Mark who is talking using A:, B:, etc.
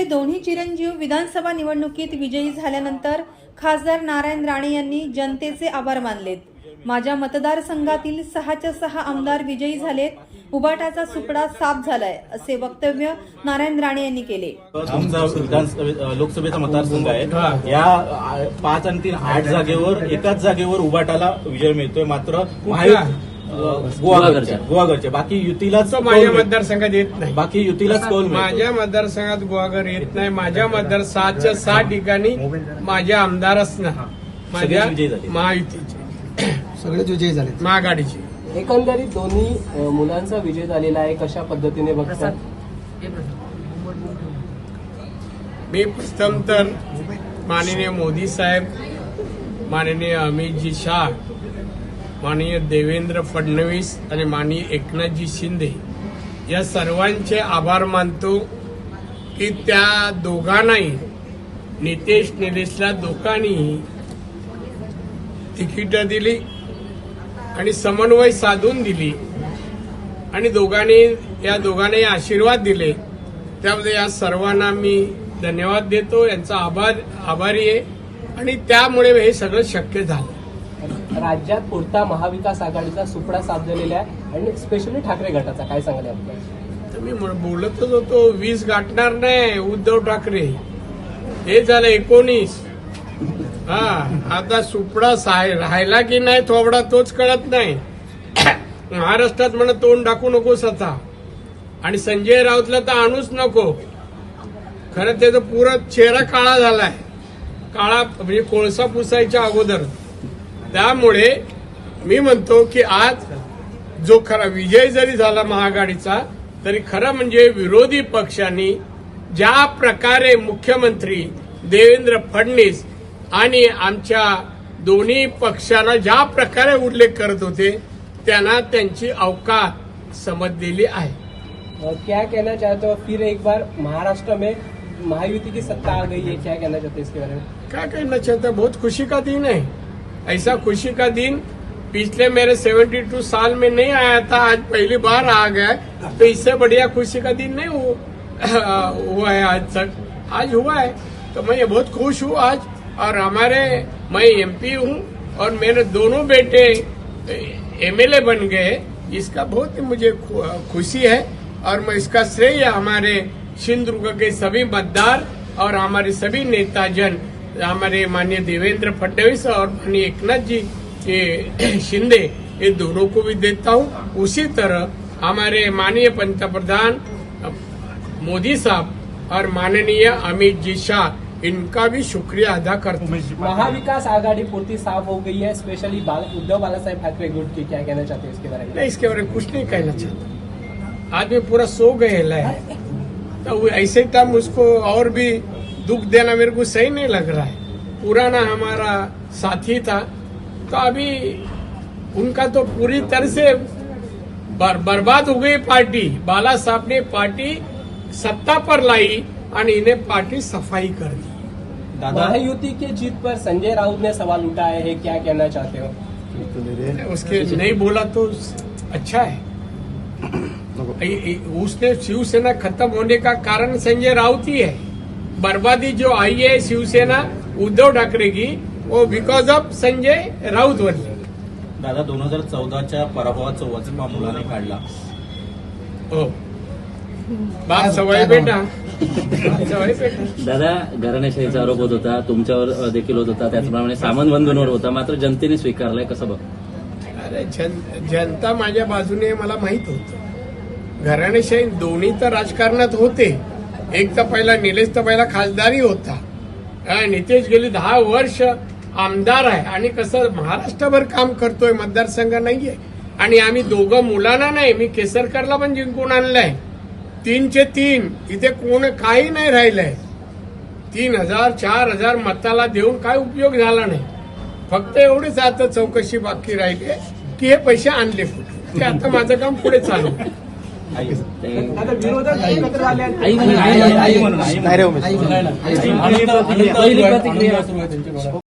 A: दोन्ही चिरंजीव विधानसभा निवडणुकीत विजयी झाल्यानंतर खासदार नारायण राणे यांनी जनतेचे आभार मानलेत. माझ्या मतदारसंघातील सहाच्या सहा आमदार विजयी झालेत. उबाटाचा सुपडा साफ झालाय असे वक्तव्य नारायण राणे यांनी केले.
B: आमचा विधानसभे लोकसभेचा मतदारसंघ आहे. या पाच आणि तीन आठ जागेवर एकाच जागेवर उबाटाला विजय मिळतोय. मात्र गोवागडच्या गोवागडच्या बाकी युतीलाच
C: माझ्या मतदारसंघात येत नाही.
B: बाकी युतीलाच कौल मिळतोय.
C: माझ्या मतदारसंघात गुहागर येत नाही. माझ्या मतदार सातच्या सहा ठिकाणी माझ्या आमदारच ना माझ्या. महायुतीचे.
D: सगळेच विजयी झाले
C: महाआघाडीचे
E: एकंदरीत दोन्ही मुलांचा विजय झालेला आहे. कशा पद्धतीने बघतात
C: मी प्रथम तर माननीय मोदी साहेब माननीय अमितजी शाह माननीय देवेंद्र फडणवीस आणि माननीय एकनाथजी शिंदे या सर्वांचे आभार मानतो की त्या दोघांनाही नितेश निलेशला दोघांनीही तिकीटं दिली आणि समन्वय साधून दिली आणि दोघांनी या दोघांनी आशीर्वाद दिले. त्यामध्ये या सर्वांना मी धन्यवाद देतो. यांचा आभार आभारी आहे. आणि त्यामुळे हे सगळं शक्य झालं.
E: राज्यात पुरता महाविकास आघाडीचा सुपडा साधलेला आहे? आणि स्पेशली ठाकरे गटाचा काय सांगाल याबद्दल?
C: तर मी बोलतच होतो वीस गाठणार नाही उद्धव ठाकरे. हे झालं एकोणीस. हा आता सुपडा राहिला की नाही थोबडा तोच कळत नाही. महाराष्ट्रात म्हणत तोंड टाकू नकोस आता आणि संजय राऊतला तर आणूच नको. खरं त्याचा पुरा चेहरा काळा झालाय. काळा म्हणजे कोळसा पुसायच्या अगोदर. त्यामुळे मी म्हणतो की आज जो खरा विजय जरी झाला महाआघाडीचा तरी खरं म्हणजे विरोधी पक्षांनी ज्या प्रकारे मुख्यमंत्री देवेंद्र फडणवीस आणि आमच्या दोन्ही पक्षांना ज्या प्रकारे उल्लेख करत होते त्यांना त्यांची अवकात समजलेली आहे.
E: क्या कहना चाहते हो? फिर एक बार महाराष्ट्र में महायुति की सत्ता आ गई है क्या कहना चाहते हैं इसके बारे में?
C: क्या कहना चाहता है? बहुत खुशी का दिन है। ऐसा खुशी का दिन पिछले मेरे 72 साल में नहीं आया था, आज पहली बार आ गया तो इससे बढ़िया खुशी का दिन नहीं हुआ है आज तक। आज हुआ है। तो मैं ये बहुत खुश हूँ आज। और हमारे, मैं एमपी हूँ और मेरे दोनों बेटे एमएलए बन गए, इसका बहुत ही मुझे खुशी है। और मैं इसका श्रेय हमारे सिंधुदुर्ग के सभी मतदार और हमारे सभी नेताजन हमारे माननीय देवेंद्र फडणवीस और माननीय एकनाथ जी ये शिंदे ये दोनों को भी देता हूँ। उसी तरह हमारे माननीय पंतप्रधान मोदी साहब और माननीय अमित जी शाह इनका भी शुक्रिया अदा करता हूँ।
E: महाविकास आघाड़ी पूर्ति साफ़ हो गई है स्पेशली बाल, उद्धव बाला साहेब ठाकरे गुट की क्या कहना चाहते हैं इसके बारे में?
C: नहीं इसके बारे में कुछ नहीं कहना चाहता। आदमी पूरा सो गए है तो ऐसे टाइम उसको और भी दुख देना मेरे को सही नहीं लग रहा है। पुराना हमारा साथी था तो अभी उनका तो पूरी तरह से बर, बर्बाद हो गई पार्टी। बाला साहब ने पार्टी सत्ता पर लाई और इन्हें पार्टी सफ़ाई कर दी।
B: दादा
E: महायुति के जीत पर? संजय राउत ने सवाल उठाए हैं क्या कहना चाहते हो?
C: उसके नहीं बोला तो अच्छा है। ए- ए- उसने शिवसेना खत्म होने का कारण संजय राउत ही है। बर्बादी जो आई है शिवसेना उद्धव ठाकरे की वो बिकॉज ऑफ संजय राउत वरली
B: दादा दोन हजार चौदाच्या पराभवाचा वचपा मुलाने काढला.
C: हो. बाप सवय बेटा. सवय बेटा.
F: दादा घराण्याशाहीचा आरोप होत होता तुमच्यावर देखील होत होता त्याचप्रमाणे सामान बंधूंवर होता मात्र जनतेने स्वीकारलाय कसं बघ?
C: अरे जन जनता माझ्या बाजूने आहे मला माहीत होतं. घराणेशाही दोन्ही तर राजकारणात होते. एक तर पहिला निलेश तर पहिला खासदारही होता. नितेश गेली दहा वर्ष आमदार आहे. आणि कसं महाराष्ट्रभर काम करतोय मतदारसंघ नाहीये. आणि आम्ही दोघं मुलांना नाही मी केसरकरला पण जिंकून आणलंय. तीनचे तीन इथे कोण काही नाही राहिलंय. तीन हजार चार हजार मताला देऊन काय उपयोग झाला नाही. फक्त एवढीच आता चौकशी बाकी राहिली आहे की हे पैसे आणले कुठे? ते आता माझं काम पुढे चालू
D: रे उमेश
F: पहिली प्रतिक्रिया